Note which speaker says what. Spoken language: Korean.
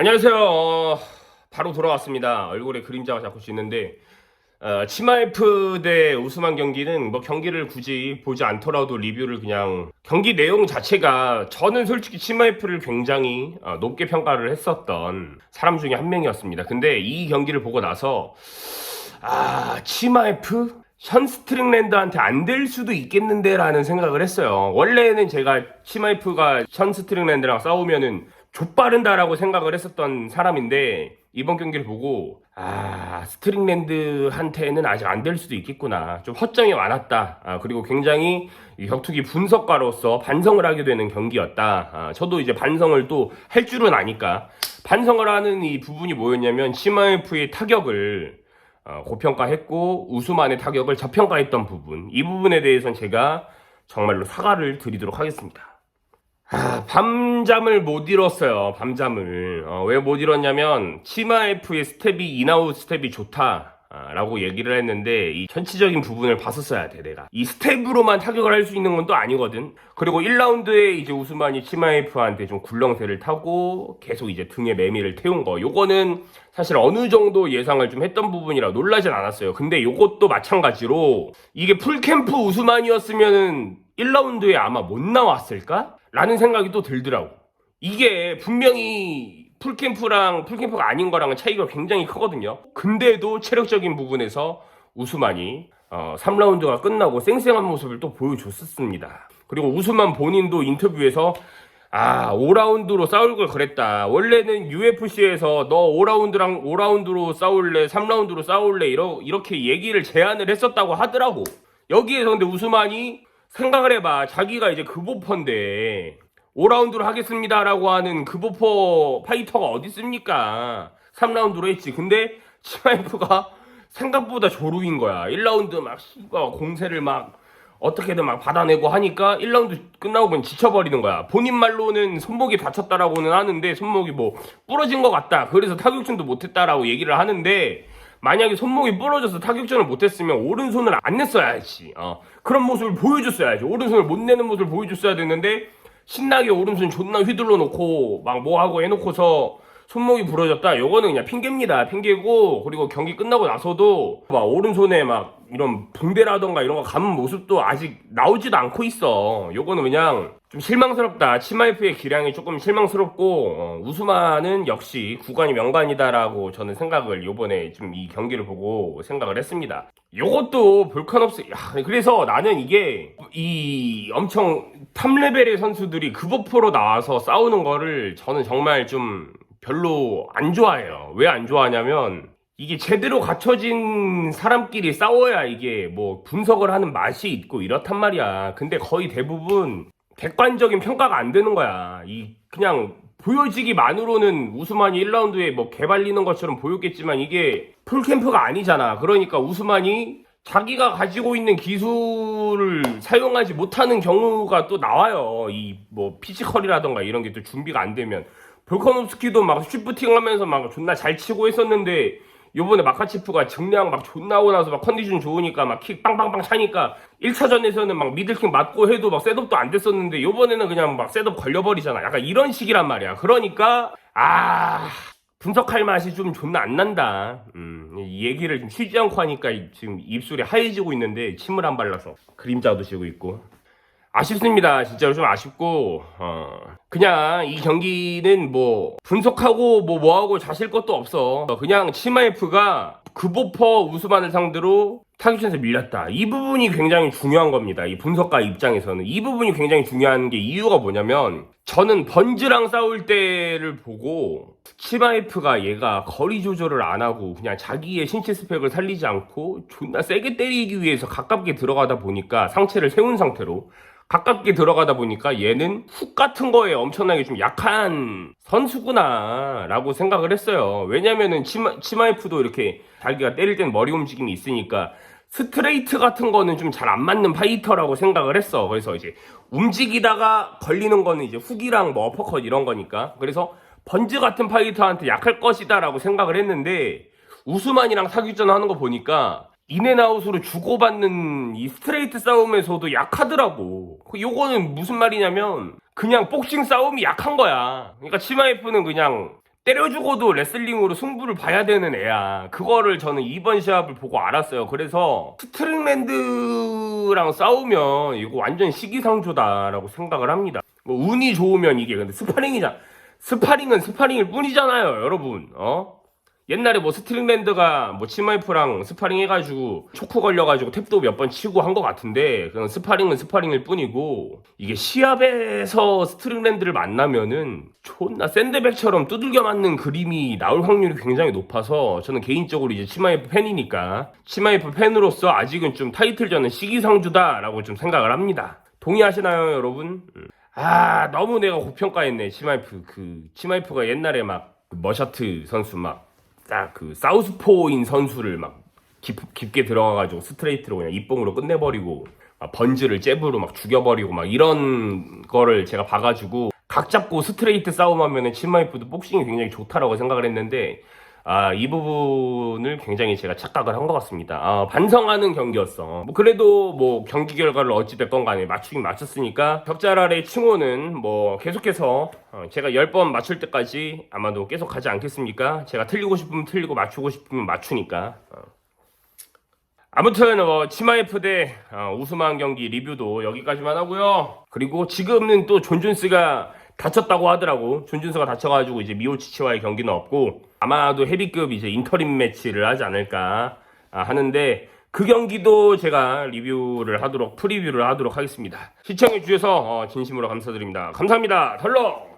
Speaker 1: 안녕하세요. 어, 바로 돌아왔습니다. 얼굴에 그림자가 자꾸 쥐는데 어, 치마이프 대 우스만 경기는 뭐 경기를 굳이 보지 않더라도 리뷰를 그냥 경기 내용 자체가 저는 솔직히 치마이프를 굉장히 어, 높게 평가를 했었던 사람 중에 한 명이었습니다. 근데 이 경기를 보고 나서 아 치마이프 현 스트링랜드한테 안 될 수도 있겠는데라는 생각을 했어요. 원래는 제가 치마이프가 현 스트링랜드랑 싸우면은 족바른다라고 생각을 했었던 사람인데 이번 경기를 보고 아 스트링랜드한테는 아직 안 될 수도 있겠구나. 좀 허점이 많았다. 아, 그리고 굉장히 이 격투기 분석가로서 반성을 하게 되는 경기였다. 아, 저도 이제 반성을 또 할 줄은 아니까. 반성을 하는 이 부분이 뭐였냐면 치마이프의 타격을 어, 고평가했고 우수만의 타격을 저평가했던 부분. 이 부분에 대해서는 제가 정말로 사과를 드리도록 하겠습니다. 아, 밤잠을 못 잃었어요. 밤잠을. 어, 왜못 잃었냐면 치마F의 스텝이 인아웃 스텝이 좋다. 아, 라고 얘기를 했는데 이 전체적인 부분을 봤었어야 돼 내가 이 스텝으로만 타격을 할 수 있는 건 또 아니거든 그리고 1라운드에 이제 우스만이 치마이프한테 좀 굴렁쇠를 타고 계속 이제 등에 매미를 태운 거 요거는 사실 어느 정도 예상을 좀 했던 부분이라 놀라진 않았어요 근데 요것도 마찬가지로 이게 풀캠프 우스만이었으면은 1라운드에 아마 못 나왔을까? 라는 생각이 또 들더라고 이게 분명히 풀캠프랑 풀캠프가 아닌 거랑은 차이가 굉장히 크거든요. 근데도 체력적인 부분에서 우스만이 어, 3라운드가 끝나고 쌩쌩한 모습을 또 보여줬었습니다. 그리고 우스만 본인도 인터뷰에서 아, 5라운드로 싸울 걸 그랬다. 원래는 UFC에서 너 5라운드랑 5라운드로 싸울래, 3라운드로 싸울래, 이러, 이렇게 얘기를 제안을 했었다고 하더라고. 여기에서 근데 우스만이 생각을 해봐. 자기가 이제 그보퍼인데 5라운드로 하겠습니다라고 하는 그보퍼 파이터가 어디 있습니까? 3라운드로 했지. 근데 치마이프가 생각보다 조루인 거야. 1라운드 막 공세를 막 어떻게든 막 받아내고 하니까 1라운드 끝나고 보니 지쳐버리는 거야. 본인 말로는 손목이 다쳤다라고는 하는데 손목이 뭐 부러진 것 같다. 그래서 타격전도 못했다라고 얘기를 하는데 만약에 손목이 부러져서 타격전을 못했으면 오른손을 안 냈어야지. 어. 그런 모습을 보여줬어야지. 오른손을 못 내는 모습을 보여줬어야 됐는데 신나게 오른손 존나 휘둘러 놓고 막 뭐 하고 해놓고서 손목이 부러졌다. 요거는 그냥 핑계입니다. 핑계고 그리고 경기 끝나고 나서도 막 오른손에 막 이런 붕대라던가 이런 거 감은 모습도 아직 나오지도 않고 있어. 요거는 그냥 좀 실망스럽다. 치마이프의 기량이 조금 실망스럽고 어, 우스마는 역시 구간이 명관이다라고 저는 생각을 요번에 좀 이 경기를 보고 생각을 했습니다. 요것도 볼카nov스 야, 그래서 나는 이게 이 엄청 탑 레벨의 선수들이 급오프로 나와서 싸우는 거를 저는 정말 좀 별로 안 좋아해요. 왜 안 좋아하냐면 이게 제대로 갖춰진 사람끼리 싸워야 이게 뭐 분석을 하는 맛이 있고 이렇단 말이야. 근데 거의 대부분 객관적인 평가가 안 되는 거야. 이 그냥 보여지기만으로는 우스만이 1라운드에 뭐 개발리는 것처럼 보였겠지만 이게 풀캠프가 아니잖아. 그러니까 우스만이 자기가 가지고 있는 기술을 사용하지 못하는 경우가 또 나와요. 이 뭐 피지컬이라던가 이런 게 또 준비가 안 되면 볼카nov스키도 막 슈프팅 하면서 막 존나 잘 치고 했었는데 요번에 마카치프가 정량 막 존나 하고 나서 막 컨디션 좋으니까 막 킥 빵빵빵 차니까 1차전에서는 막 미들킥 맞고 해도 막 셋업도 안 됐었는데 요번에는 그냥 막 셋업 걸려버리잖아. 약간 이런 식이란 말이야. 그러니까 아 분석할 맛이 좀 존나 안 난다. 음, 이 얘기를 좀 쉬지 않고 하니까 지금 입술이 하얘지고 있는데 침을 안 발라서 그림자도 지고 있고 아쉽습니다. 진짜로 좀 아쉽고 어, 그냥 이 경기는 뭐 분석하고 뭐 뭐하고 자실 것도 없어. 그냥 치마이프가 그보퍼 우스만을 상대로 타격전에서 밀렸다. 이 부분이 굉장히 중요한 겁니다. 이 분석가 입장에서는 이 부분이 굉장히 중요한 게 이유가 뭐냐면 저는 번즈랑 싸울 때를 보고 치마이프가 얘가 거리 조절을 안 하고 그냥 자기의 신체 스펙을 살리지 않고 존나 세게 때리기 위해서 가깝게 들어가다 보니까 상체를 세운 상태로 가깝게 들어가다 보니까 얘는 훅 같은 거에 엄청나게 좀 약한 선수구나 라고 생각을 했어요. 왜냐면은 치마, 치마이프도 이렇게 자기가 때릴 땐 머리 움직임이 있으니까 스트레이트 같은 거는 좀 잘 안 맞는 파이터라고 생각을 했어. 그래서 이제 움직이다가 걸리는 거는 이제 훅이랑 뭐 어퍼컷 이런 거니까. 그래서 번즈 같은 파이터한테 약할 것이다 라고 생각을 했는데 우스만이랑 사귀전 하는 거 보니까 인앤아웃으로 주고받는 이 스트레이트 싸움에서도 약하더라고. 그 요거는 무슨 말이냐면 그냥 복싱 싸움이 약한 거야. 그러니까 치마이프는 그냥 때려주고도 레슬링으로 승부를 봐야 되는 애야. 그거를 저는 이번 시합을 보고 알았어요. 그래서 스트링랜드랑 싸우면 이거 완전 시기상조다라고 생각을 합니다. 뭐 운이 좋으면 이게 근데 스파링이자 스파링은 스파링일 뿐이잖아요, 여러분. 어? 옛날에 뭐 스트링랜드가 뭐 치마이프랑 스파링 해가지고 초크 걸려가지고 탭도 몇 번 치고 한 것 같은데 그냥 스파링은 스파링일 뿐이고 이게 시합에서 스트링랜드를 만나면은 존나 샌드백처럼 두들겨 맞는 그림이 나올 확률이 굉장히 높아서 저는 개인적으로 이제 치마이프 팬이니까 치마이프 팬으로서 아직은 좀 타이틀전은 시기상주다라고 좀 생각을 합니다. 동의하시나요, 여러분? 음. 아 너무 내가 고평가했네 치마이프 그 치마이프가 옛날에 막그 머셔트 선수 막 딱 그 사우스포인 선수를 막 깊, 깊게 들어가가지고 스트레이트로 그냥 입봉으로 끝내버리고 막 번즈를 잽으로 막 죽여버리고 막 이런 거를 제가 봐가지고 각 잡고 스트레이트 싸움하면은 치마이프도 복싱이 굉장히 좋다라고 생각을 했는데 아, 이 부분을 굉장히 제가 착각을 한 것 같습니다. 아, 반성하는 경기였어. 뭐, 그래도 뭐, 경기 결과를 어찌됐건 간에 맞추긴 맞췄으니까, 격자랄의 칭호는 뭐, 계속해서, 어, 제가 10번 맞출 때까지 아마도 계속 가지 않겠습니까? 제가 틀리고 싶으면 틀리고 맞추고 싶으면 맞추니까. 어. 아무튼 뭐 치마이프 대 어, 우스만 경기 리뷰도 여기까지만 하고요. 그리고 지금은 또 존준스가 다쳤다고 하더라고. 존준스가 다쳐가지고 이제 미오치치와의 경기는 없고 아마도 헤비급 이제 인터림 매치를 하지 않을까 아, 하는데 그 경기도 제가 리뷰를 하도록 프리뷰를 하도록 하겠습니다. 시청해 주셔서 어, 진심으로 감사드립니다. 감사합니다. 덜러.